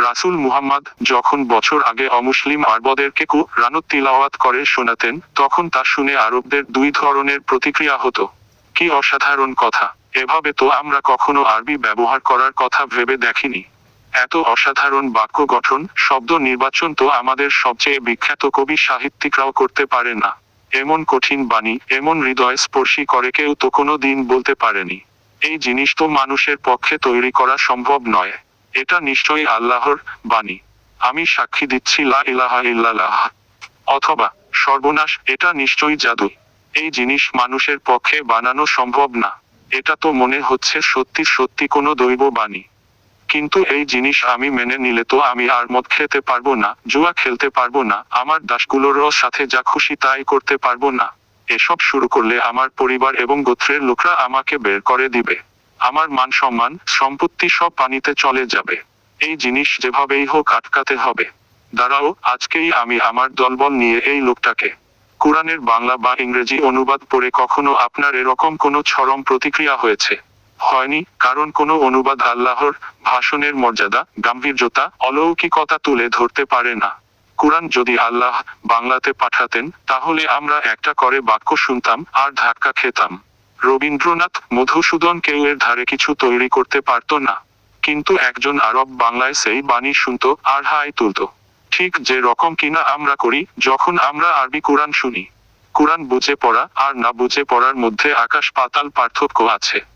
রাসূল মুহাম্মদ যখন বছর আগে অমুসলিম আরবদেরকে কু রানত তিলাওয়াত করে শোনাতেন, তখন তা শুনে আরবদের দুই ধরনের প্রতিক্রিয়া হতো। কি অসাধারণ কথা। এভাবে তো আমরা কখনো আরবি ব্যবহার করার কথা ভেবে দেখিনি। এত অসাধারণ বাক্য গঠন, শব্দ নির্বাচন তো আমাদের সবচেয়ে বিখ্যাত কবি সাহিত্যিকরাও করতে পারে না। এমন কঠিন বাণী, এমন হৃদয় স্পর্শী করে কেউ তো কোনো দিন বলতে পারেনি। এই জিনিস তো মানুষের পক্ষে তৈরি করা সম্ভব নয়। এটা নিশ্চয়ই আল্লাহর বাণী। আমি সাক্ষী দিচ্ছি লা ইলাহা ইল্লাল্লাহ। অথবা, সর্বনাশ, এটা নিশ্চয়ই জাদু। এই জিনিস মানুষের পক্ষে বানানো সম্ভব না। এটা তো মনে হচ্ছে সত্যি সত্যি কোনো দৈব বাণী। কিন্তু এই জিনিস আমি মেনে নিলে তো আমি আর মদ খেতে পারব না, জুয়া খেলতে পারব না, আমার দাসগুলোরও সাথে যা খুশি তাই করতে পারব না। এসব শুরু করলে আমার পরিবার এবং গোত্রের লোকরা আমাকে বের করে দিবে। আমার মান সম্মান, সম্পত্তি সব পানিতে চলে যাবে। এই জিনিস যেভাবেই হোক আটকাতে হবে। দাঁড়াও, আজকেই আমি আমার দলবল নিয়ে এই লোকটাকে কোরআনের বাংলা বা ইংরেজি অনুবাদ পড়ে কখনো আপনার এরকম কোনো চরম প্রতিক্রিয়া হয়েছে? হয়নি, কারণ কোনো অনুবাদ আল্লাহর ভাষণের মর্যাদা, গাম্ভীর্যতা, অলৌকিকতা তুলে ধরতে পারে না। কোরআন যদি আল্লাহ বাংলাতে পাঠাতেন, তাহলে আমরা একটা করে বাক্য শুনতাম আর ধাক্কা খেতাম। রবীন্দ্রনাথ মধুসূদন কেউ এর ধারে কিছু তৈরি করতে পারত না। কিন্তু একজন আরব বাংলায় সেই বাণী শুনত, আর হাই তুলত। ঠিক যে রকম কিনা আমরা করি, যখন আমরা আরবি কোরআন শুনি। কোরআন বুঝে পড়া, আর না বুঝে পড়ার মধ্যে আকাশ পাতাল পার্থক্য আছে।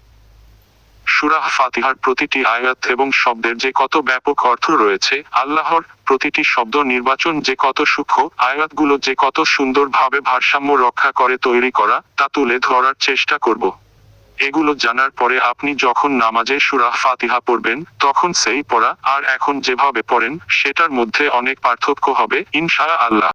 সুরাহ, ফাতিহার প্রতিটি আয়াত এবং শব্দের যে কত ব্যাপক অর্থ রয়েছে, আল্লাহর প্রতিটি শব্দ নির্বাচন যে কত সূক্ষ্ম, আয়াতগুলো যে কত সুন্দরভাবে ভারসাম্য রক্ষা করে তৈরি করা, তা তুলে ধরার চেষ্টা করব। এগুলো জানার পরে আপনি যখন নামাজে সুরাহ, ফাতিহা পড়বেন, তখন সেই পড়া, আর এখন যেভাবে পড়েন, সেটার মধ্যে অনেক পার্থক্য হবে ইনশা আল্লাহ